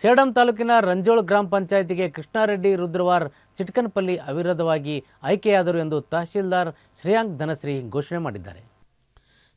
ಸೇಡಂ ತಾಲೂಕಿನ ರಂಜೋಳ ಗ್ರಾಮ ಪಂಚಾಯತಿಗೆ ಕೃಷ್ಣಾರೆಡ್ಡಿ ರುದ್ರವಾರ್ ಚಿಟ್ಕನಪಲ್ಲಿ ಅವಿರೋಧವಾಗಿ ಆಯ್ಕೆಯಾದರು ಎಂದು ತಹಶೀಲ್ದಾರ್ ಶ್ರೇಯಾಂಕ್ ಧನಶ್ರೀ ಘೋಷಣೆ ಮಾಡಿದ್ದಾರೆ.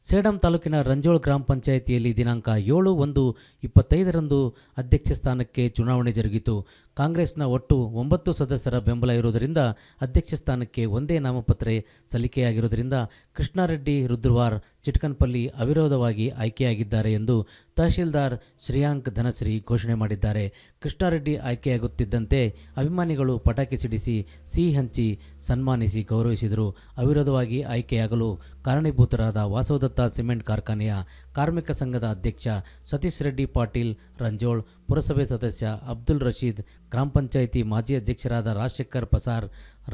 ಸೇಡಂ ತಾಲೂಕಿನ ರಂಜೋಳ್ ಗ್ರಾಮ ಪಂಚಾಯಿತಿಯಲ್ಲಿ ದಿನಾಂಕ ಏಳು ಒಂದು ಇಪ್ಪತ್ತೈದರಂದು ಅಧ್ಯಕ್ಷ ಸ್ಥಾನಕ್ಕೆ ಚುನಾವಣೆ ಜರುಗಿತು. ಕಾಂಗ್ರೆಸ್ನ ಒಟ್ಟು ಒಂಬತ್ತು ಸದಸ್ಯರ ಬೆಂಬಲ ಇರುವುದರಿಂದ ಅಧ್ಯಕ್ಷ ಸ್ಥಾನಕ್ಕೆ ಒಂದೇ ನಾಮಪತ್ರ ಸಲ್ಲಿಕೆಯಾಗಿರುವುದರಿಂದ ಕೃಷ್ಣಾರೆಡ್ಡಿ, ರುದ್ರವಾರ್, ಚಿಟ್ಕನ್ಪಲ್ಲಿ ಅವಿರೋಧವಾಗಿ ಆಯ್ಕೆಯಾಗಿದ್ದಾರೆ ಎಂದು ತಹಶೀಲ್ದಾರ್ ಶ್ರೇಯಾಂಕ್ ಧನಶ್ರೀ ಘೋಷಣೆ ಮಾಡಿದ್ದಾರೆ. ಕೃಷ್ಣಾರೆಡ್ಡಿ ಆಯ್ಕೆಯಾಗುತ್ತಿದ್ದಂತೆ ಅಭಿಮಾನಿಗಳು ಪಟಾಕಿ ಸಿಡಿಸಿ, ಸಿಹಿ ಹಂಚಿ ಸನ್ಮಾನಿಸಿ ಗೌರವಿಸಿದರು. ಅವಿರೋಧವಾಗಿ ಆಯ್ಕೆಯಾಗಲು ಕಾರಣೀಭೂತರಾದ ವಾಸವದತ್ತ ಸಿಮೆಂಟ್ ಕಾರ್ಖಾನೆಯ ಕಾರ್ಮಿಕ ಸಂಘದ ಅಧ್ಯಕ್ಷ ಸತೀಶ್ ರೆಡ್ಡಿ ಪಾಟೀಲ್, ರಂಜೋಳ್ ಪುರಸಭೆ ಸದಸ್ಯ ಅಬ್ದುಲ್ ರಶೀದ್, ಗ್ರಾಮ ಪಂಚಾಯಿತಿ ಮಾಜಿ ಅಧ್ಯಕ್ಷರಾದ ರಾಜಶೇಖರ್ ಪಸಾರ್,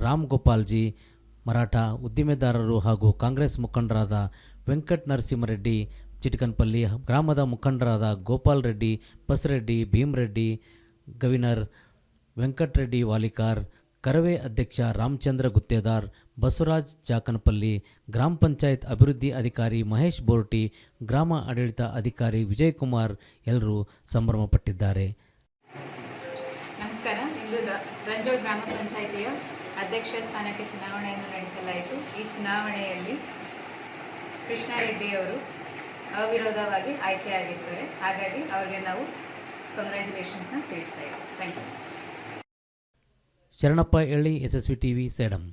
ರಾಮ್ ಗೋಪಾಲ್ಜಿ, ಮರಾಠ ಉದ್ದಿಮೆದಾರರು ಹಾಗೂ ಕಾಂಗ್ರೆಸ್ ಮುಖಂಡರಾದ ವೆಂಕಟ್ ನರಸಿಂಹರೆಡ್ಡಿ, ಚಿಟಕನ್ಪಲ್ಲಿ ಗ್ರಾಮದ ಮುಖಂಡರಾದ ಗೋಪಾಲ್ ರೆಡ್ಡಿ ಬಸರೆಡ್ಡಿ ಭೀಮರೆಡ್ಡಿ ಗವಿನರ್ ವೆಂಕಟರೆಡ್ಡಿ ವಾಲಿಕಾರ್, ಕರವೇ ಅಧ್ಯಕ್ಷ ರಾಮಚಂದ್ರ ಗುತ್ತೇದಾರ್ ಬಸವರಾಜ್ ಜಾಕನಪಲ್ಲಿ ಗ್ರಾಮ ಪಂಚಾಯತ್ ಅಭಿವೃದ್ಧಿ ಅಧಿಕಾರಿ ಮಹೇಶ್ ಬೋರ್ಟಿ ಗ್ರಾಮ ಆಡಳಿತ ಅಧಿಕಾರಿ ವಿಜಯಕುಮಾರ್ ಎಲ್ಲರೂ ಸಂಭ್ರಮಪಟ್ಟಿದ್ದಾರೆ. ನಮಸ್ಕಾರ ಇಂದು ರಂಜೋಳ್ ಗ್ರಾಮ ಪಂಚಾಯಿತಿಯ ಅಧ್ಯಕ್ಷ ಸ್ಥಾನಕ್ಕೆ ಚುನಾವಣೆಯನ್ನು ನಡೆಸಲಾಯಿತು. ಈ ಚುನಾವಣೆಯಲ್ಲಿ ಕೃಷ್ಣಾರೆಡ್ಡಿಯವರು ಅವಿರೋಧವಾಗಿ ಆಯ್ಕೆಯಾಗಿರ್ತಾರೆ. ಹಾಗಾಗಿ ಅವರಿಗೆ ನಾವು ಕಂಗ್ರ್ಯಾಚುಲೇಷನ್ಸ್ನ ತಿಳಿಸ್ತಾ ಇದ್ದೀವಿ thank you Sharanappa Elli S S V T V Sedam.